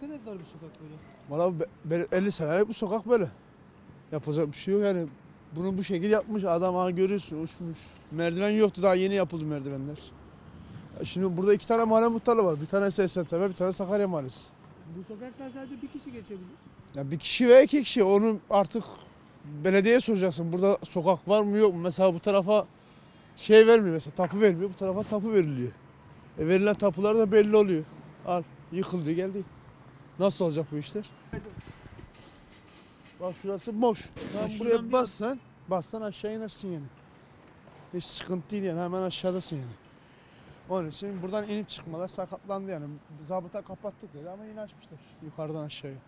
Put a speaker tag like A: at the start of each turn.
A: kadar dar bir sokak böyle?
B: Valla be- be- 50 senelik bu sokak böyle. Yapacak bir şey yok yani. Bunu bu şekil yapmış adam ha görüyorsun uçmuş. Merdiven yoktu daha yeni yapıldı merdivenler. Ya Şimdi burada iki tane mahalle muhtarı var. Bir tane Seslentepe bir tane Sakarya Mahallesi.
A: Bu sokaktan sadece bir kişi geçebilir.
B: Ya bir kişi veya iki kişi onu artık belediyeye soracaksın. Burada sokak var mı yok mu? Mesela bu tarafa şey vermiyor mesela tapu vermiyor. Bu tarafa tapu veriliyor. E verilen tapular da belli oluyor. Al yıkıldı geldi. Nasıl olacak bu işler? Bak şurası boş. Sen buraya bassan, bassan aşağı inersin yani. Hiç sıkıntı değil yani hemen aşağıdasın yani. Onun için buradan inip çıkmalar sakatlandı yani. Zabıta kapattık dedi ama yine açmışlar yukarıdan aşağıya.